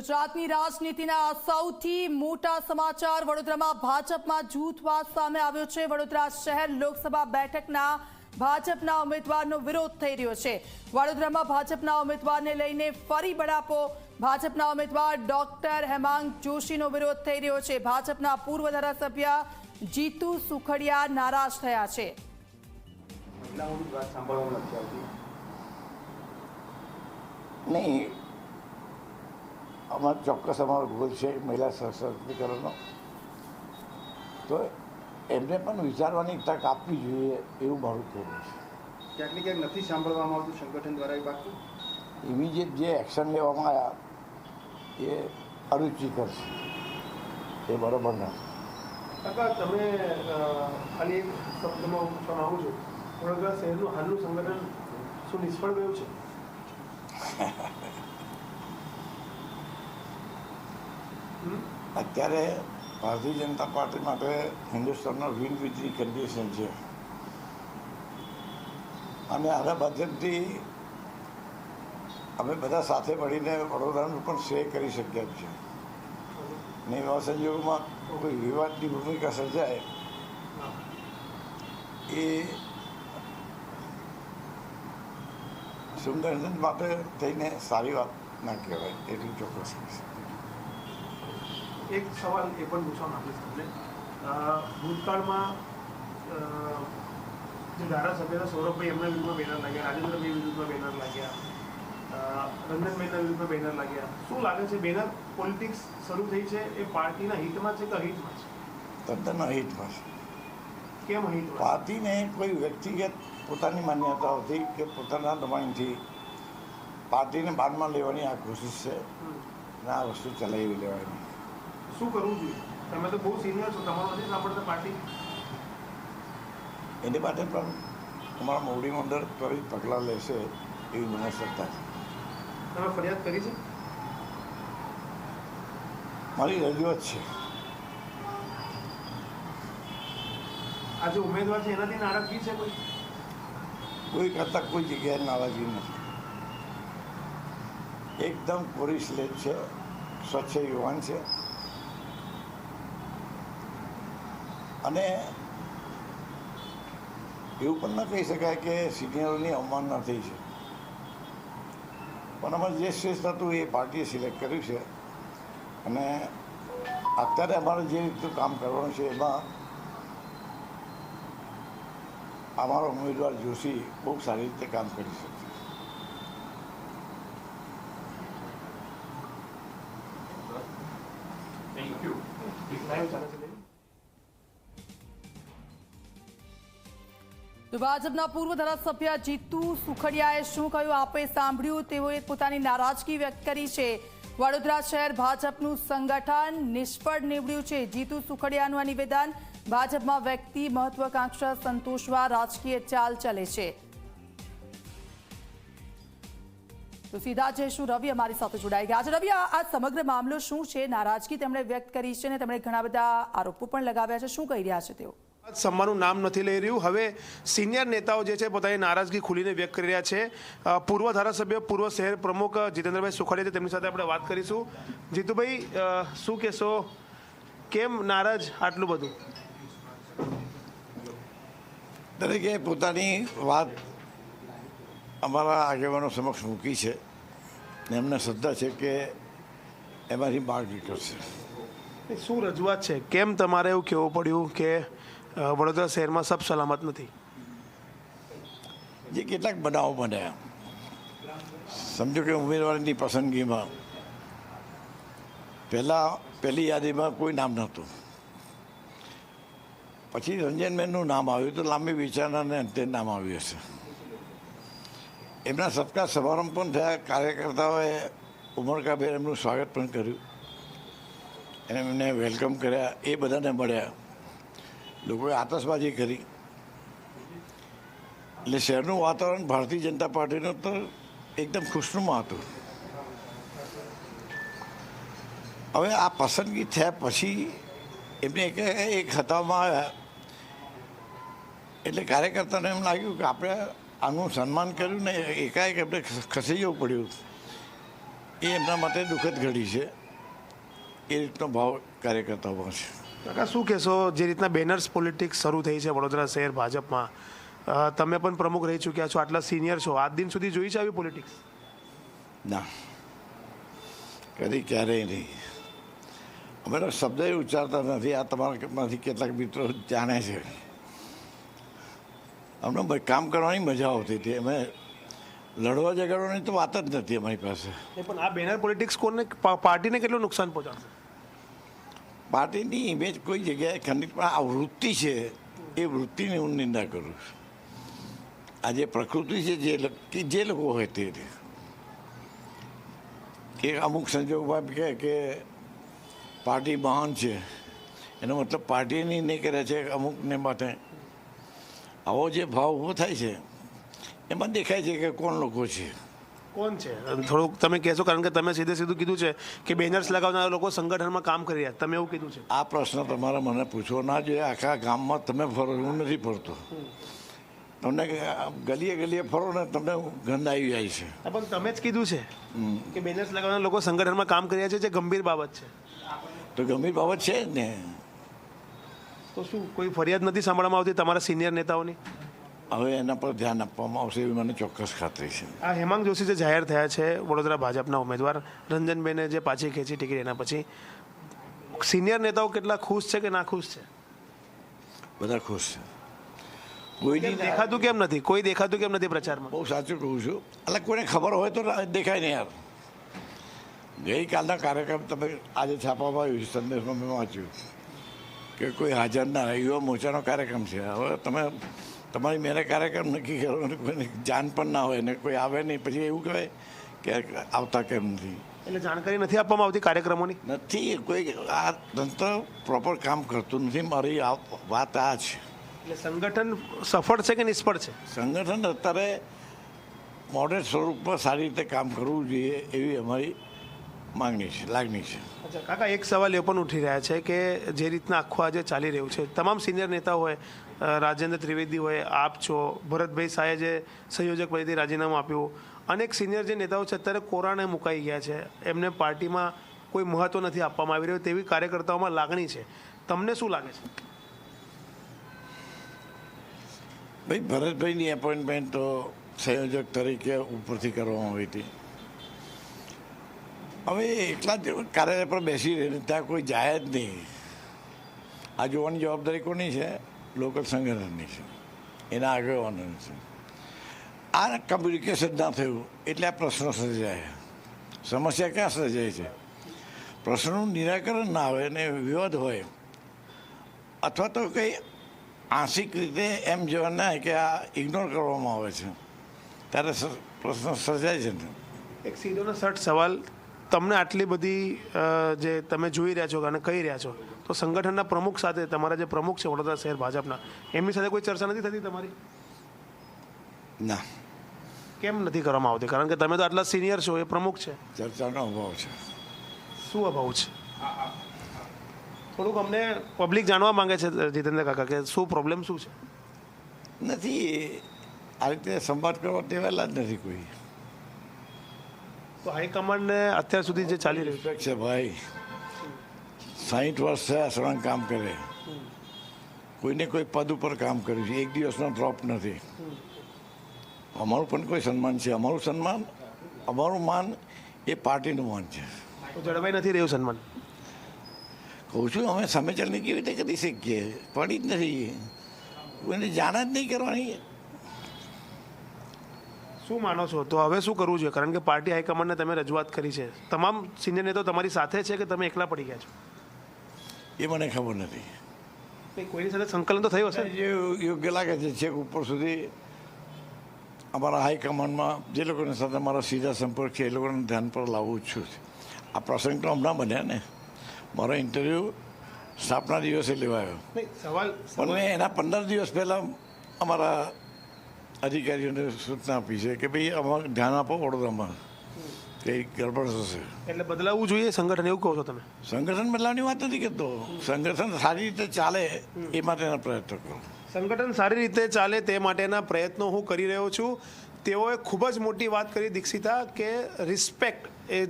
ગુજરાતની રાજનીતિના સૌથી મોટા સમાચાર વડોદરામાં ભાજપમાં જૂથવાદ સામે આવ્યો છે. વડોદરા શહેર લોકસભા બેઠકના ભાજપના ઉમેદવારનો વિરોધ થઈ રહ્યો છે. વડોદરામાં ભાજપના ઉમેદવારને લઈને ફરી બળાપો. ભાજપના ઉમેદવાર ડોક્ટર હેમાંગ જોશીનો વિરોધ થઈ રહ્યો છે. ભાજપના પૂર્વ ધારાસભ્ય જીતુ સુખડિયા નારાજ થયા છે. નહીં અમારો ચોક્કસ અમારો ગોલ છે મહિલા સશક્તિકરણનો. તો એમને પણ વિચારવાની તક આપવી જોઈએ એવું મારું કહેવું છે. ક્યાંક ક્યાંક નથી સાંભળવામાં આવતું સંગઠન દ્વારા એ બાકી ઇમિડિયેટ જે એક્શન લેવામાં આવ્યા એ અરુચિકર છે. એ બરાબર નથી. તમે ખાલી શબ્દમાં હું પૂછવા માંગુ છું. વડોદરા શહેરનું હાલનું સંગઠન શું નિષ્ફળ ગયું છે? અત્યારે ભારતીય જનતા પાર્ટી માટે હિન્દુસ્તાનનો વિન વિથની કન્ડિશન છે. અને આના માધ્યમથી અમે બધા સાથે મળીને વડોદરાનું પણ શ્રેય કરી શક્યા છીએ. ને એવા સંજોગોમાં કોઈ વિવાદની ભૂમિકા સર્જાય એ સુંદર માટે થઈને સારી વાત ના કહેવાય, એટલું ચોક્કસ એક સવાલ એ પણ પૂછવા માંગીશ તમને. ભૂતકાળમાં જે ધારાસભ્ય સૌરભભાઈ એમના વિરુદ્ધમાં બેનર લાગ્યા રાજેન્દ્રભાઈ વિરુદ્ધમાં બેનર લાગ્યા રંજનભાઈના વિરુદ્ધમાં બેનર લાગ્યા. શું લાગે છે બેનર પોલિટિક્સ શરૂ થઈ છે એ પાર્ટીના હિતમાં છે કે અહિતમાં છે? તદ્દન અહિતમાં છે. કેમ અહિત પાર્ટીને કોઈ વ્યક્તિગત પોતાની માન્યતાઓથી કે પોતાના દબાણથી પાર્ટીને બાદમાં લેવાની આ કોશિશ છે. અને આ વસ્તુ ચલાવી લેવાની. શું કરવું જોઈએ? તમે તો બહુ સિનિયર છો તમારો નથી સાંભળતા પાર્ટી એની માટે પણ અમારા મોવડી મંડળ ત્વરિત પગલાં લેશે એવી મને શ્રદ્ધા છે. તમે ફરિયાદ કરી છે? મારી રજૂઆત છે. આ જે ઉમેદવાર છે એનાથી નારાજગી છે કોઈ? કોઈ કરતાં કોઈ જગ્યાએ નારાજગી નથી. એકદમ કોરી સ્લેટ છે સ્વચ્છ યુવાન છે. અને એવું પણ ન કહી શકાય કે સિનિયરોની અવમાનના થઈ છે પણ અમારે જે શ્રેષ્ઠ હતું એ પાર્ટીએ સિલેક્ટ કર્યું છે. અને અત્યારે અમારે જે રીતનું કામ કરવાનું છે એમાં અમારો ઉમેદવાર જોશી બહુ સારી રીતે કામ કરી શકશે Thank ચાલે તો ભાજપના પૂર્વ ધારાસભ્ય જીતુ સુખડિયાએ શું કહ્યું? આપે સાંભળ્યું, તેઓએ પોતાની નારાજગી વ્યક્ત કરી છે. વડોદરા શહેર ભાજપનું સંગઠન નિષ્ફળ નીવડ્યું છે. જીતુ સુખડિયાનું આ નિવેદન ભાજપમાં વ્યક્તિ મહત્વાકાંક્ષા સંતોષવા રાજકીય ચાલ ચલે છે. તો સીધા જઈશું રવિ અમારી સાથે જોડાઈ ગયા છે. રવિ, આ સમગ્ર મામલો શું છે? નારાજગી તેમણે વ્યક્ત કરી છે અને તેમણે ઘણા બધા આરોપો પણ લગાવ્યા છે. શું કહી રહ્યા છે તેઓ? સમાનું નામ નથી લઈ રહ્યું. હવે સિનિયર નેતાઓ જે છે પોતાની નારાજગી ખુલીને વ્યક્ત કરી રહ્યા છે. પૂર્વ ધારાસભ્ય પૂર્વ શહેર પ્રમુખ જીતેન્દ્રભાઈ સુખાડિયા તેમની સાથે આપણે વાત કરીશું. જીતુભાઈ શું કહેશો? કેમ નારાજ આટલું બધું? દરેકે પોતાની વાત અમારા આગેવાનો સમક્ષ મૂકી છે ને એમને શ્રદ્ધા છે કે એમાંથી બહાર નીકળશે. શું રજૂઆત છે? કેમ તમારે એવું કહેવું પડ્યું કે વડોદરા શહેરમાં સબ સલામત નથી. જે કેટલાક બનાવો બન્યા સમજો કે ઉમેદવારની પસંદગીમાં પહેલાં, પહેલી યાદીમાં કોઈ નામ નહોતું. પછી રંજનબેનનું નામ આવ્યું તો લાંબી વિચારણાને અંતે નામ આવ્યું હશે. એમના સત્કાર સમારંભ પણ થયા. કાર્યકર્તાઓએ ઉમરકાબેન એમનું સ્વાગત પણ કર્યું. અને એમને વેલકમ કર્યા. એ બધાને મળ્યા. લોકોએ આતશબાજી કરી. એટલે શહેરનું વાતાવરણ ભારતીય જનતા પાર્ટીનું તો એકદમ ખુશનુમા હતું. હવે આ પસંદગી થયા પછી એમને એક એક હતામાં આવ્યા એટલે કાર્યકર્તાને એમ લાગ્યું કે આપણે આનું સન્માન કર્યું ને એકાએક એમને ખસી જવું પડ્યું. એ એમના માટે દુઃખદ ઘડી છે. એ રીતનો ભાવ કાર્યકર્તાઓમાં છે. કાકા શું કહેશો? જે રીતના બેનર્સ પોલિટિક્સ શરૂ થઈ છે વડોદરા શહેર ભાજપમાં તમે પણ પ્રમુખ રહી ચૂક્યા છો આટલા સિનિયર છો. આજ દિન સુધી જોઈ છે આવી પોલિટિક્સ ના. કદી ક્યારેય નહીં. અમે શબ્દ ઉચ્ચારતા નથી. આ તમારામાંથી કેટલાક મિત્રો જાણે છે. અમને કામ કરવાની મજા આવતી હતી. અમે લડવા ઝઘડવાની તો વાત જ નથી અમારી પાસે. પણ આ બેનર પોલિટિક્સ કોને પાર્ટીને કેટલું નુકસાન પહોંચાડશે? પાર્ટીની ઇમેજ કોઈ જગ્યાએ ખંડિત, પણ આ વૃત્તિ છે, એ વૃત્તિની હું નિંદા કરું છું. આ જે પ્રકૃતિ છે, જે કે જે લોકો હોય તે કે અમુક સંજોગોમાં કહે કે પાર્ટી મહાન છે. એનો મતલબ પાર્ટીની નહીં કરે છે અમુકને માટે. આવો જે ભાવ ઊભો થાય છે, એમાં દેખાય છે કે કોણ લોકો છે. કોણ છે? થોડુંક તમે કહેશો કારણ કે તમે સીધે સીધું કીધું છે કે બેનર્સ લગાવનારા લોકો સંગઠનમાં કામ કરી રહ્યા તમે એવું કીધું છે? આ પ્રશ્ન તમારે મને પૂછવો ના જોઈએ આખા ગામમાં તમે ફરો હું નથી ફરતો. તમને ગલીએ ગલીએ ફરો ને તમને ગંધ આવી જાય છે. પણ તમે જ કીધું છે કે બેનર્સ લગાવનારા લોકો સંગઠનમાં કામ કરી રહ્યા છે જે ગંભીર બાબત છે. તો ગંભીર બાબત છે ને. તો શું કોઈ ફરિયાદ નથી સાંભળવામાં આવતી તમારા સિનિયર નેતાઓની? હવે એના પર ધ્યાન આપવામાં આવશે એવી મને ચોક્કસ ખાતરી છે. આ હેમાંગ જોશી જે જાહેર થયા છે વડોદરા ભાજપના ઉમેદવાર રંજનબેને જે પાછી ખેંચી ટિકિટ એના પછી સિનિયર નેતાઓ કેટલા ખુશ છે કે ના ખુશ છે? બધા ખુશ છે. કોઈની દેખાતું કેમ નથી? કોઈ દેખાતું કેમ નથી પ્રચારમાં? બહુ સાચું કહું છું. એટલે કોઈને ખબર હોય તો દેખાય નહીં યાર. ગઈકાલના કાર્યક્રમ તમે આજે છાપામાં આવ્યું સંદેશમાં મેં વાંચ્યું કે કોઈ હાજર ના યુવા મોરચાનો કાર્યક્રમ છે. હવે તમે તમારી મેરે કાર્યક્રમ નક્કી કરવાનું કોઈને જાણ પણ ના હોય ને કોઈ આવે નહીં પછી એવું કહેવાય કે આવતા કેમ નથી. એટલે જાણકારી નથી આપવામાં આવતી કાર્યક્રમોની? નથી કોઈ આ તંત્ર પ્રોપર કામ કરતું નથી. મારી વાત આ છે. એટલે સંગઠન સફળ છે કે નિષ્ફળ છે? સંગઠન અત્યારે મોડેલ સ્વરૂપમાં સારી રીતે કામ કરવું જોઈએ એવી અમારી માંગણી છે લાગણી છે. અચ્છા કાકા એક સવાલ એ પણ ઉઠી રહ્યા છે કે જે રીતના આખું આજે ચાલી રહ્યું છે તમામ સિનિયર નેતાઓ હોય રાજેન્દ્ર ત્રિવેદી હોય આપ છો ભરતભાઈ શાહે જે સંયોજક પદેથી રાજીનામું આપ્યું અનેક સિનિયર જે નેતાઓ છે અત્યારે કોરાણે મુકાઈ ગયા છે. એમને પાર્ટીમાં કોઈ મહત્વ નથી આપવામાં આવી રહ્યું તેવી કાર્યકર્તાઓમાં લાગણી છે. તમને શું લાગે છે? ભાઈ ભરતભાઈની એપોઇન્ટમેન્ટ તો સંયોજક તરીકે ઉપરથી કરવામાં આવી હતી. હવે એકલા જ કાર્યાલય પર બેસી રહીને ત્યાં કોઈ જાય જ નહીં. આ જોવાની જવાબદારી કોની છે? લોકલ સંગઠનની છે. એના આગેવાનોની છે. આ કમ્યુનિકેશન ના થયું, એટલે આ પ્રશ્નો સર્જાય. સમસ્યા ક્યાં સર્જાય છે? પ્રશ્નનું નિરાકરણ ના આવે અને વિવાદ હોય. અથવા તો કંઈ આંશિક રીતે એમ જોવાના કે આ ઇગ્નોર કરવામાં આવે છે. ત્યારે પ્રશ્ન સર્જાય છે એક સીધો સટ સવાલ તમને આટલી બધી જે તમે જોઈ રહ્યા છો અને કહી રહ્યા છો તો સંગઠનના પ્રમુખ સાથે તમારા જે પ્રમુખ છે વડોદરા શહેર ભાજપના એમની સાથે કોઈ ચર્ચા નથી થતી તમારી? ના. કેમ નથી કરવામાં આવતી? કારણ કે તમે તો આટલા સિનિયર છો એ પ્રમુખ છે. ચર્ચાનો અભાવ છે. શું અભાવ છે? થોડુંક અમને પબ્લિક જાણવા માંગે છે જીતેન્દ્ર કાકા કે શું પ્રોબ્લેમ શું છે? નથી આ રીતે સંવાદ કરવા ટેવાયેલા જ નથી કોઈ. તો હાઈકમાન્ડને અત્યાર સુધી જે ચાલી રહ્યું છે. ભાઈ સાહીઠ વર્ષ થયા સળંગ કામ કરે. કોઈને કોઈ પદ ઉપર કામ કર્યું છે. એક દિવસનો ડ્રોપ નથી. અમારું પણ કોઈ સન્માન છે. અમારું સન્માન અમારું માન એ પાર્ટીનું માન છે. જળવાઈ નથી રહ્યું સન્માન? કહું છું અમે સામે કેવી રીતે કરી શકીએ? પડી જ નથી. કોઈને જાણ જ નહીં કરવાની. શું માનો છો? તો હવે શું કરવું જોઈએ? કારણ કે પાર્ટી હાઈકમાન્ડને તમે રજૂઆત કરી છે. તમામ સિનિયર નેતાઓ તમારી સાથે છે કે તમે એકલા પડી ગયા છો? એ મને ખબર નથી. કોઈની સાથે સંકલન તો થયું હશે? જે યોગ્ય લાગે છે છેક ઉપર સુધી અમારા હાઈકમાન્ડમાં જે લોકોની સાથે મારા સીધા સંપર્ક છે એ લોકોને ધ્યાન પર લાવવું છું. આ પ્રસંગ તો હમણાં બન્યા ને. મારો ઇન્ટરવ્યૂ સ્થાપના દિવસે લેવાયો. સવાલ પણ એના પંદર દિવસ પહેલાં અમારા અધિકારીઓને સૂચના આપી છે કે ભાઈ અમારે ધ્યાન આપો વડોદરામાં કંઈ ગડબડ થશે. એટલે બદલાવવું જોઈએ સંગઠન એવું કહો છો તમે? સંગઠન બદલાવની વાત નથી કરતો સંગઠન સારી રીતે ચાલે એ માટેના પ્રયત્નો કરો. સંગઠન સારી રીતે ચાલે તે માટેના પ્રયત્નો હું કરી રહ્યો છું. તેઓએ ખૂબ જ મોટી વાત કરી દીક્ષિતા કે રિસ્પેક્ટ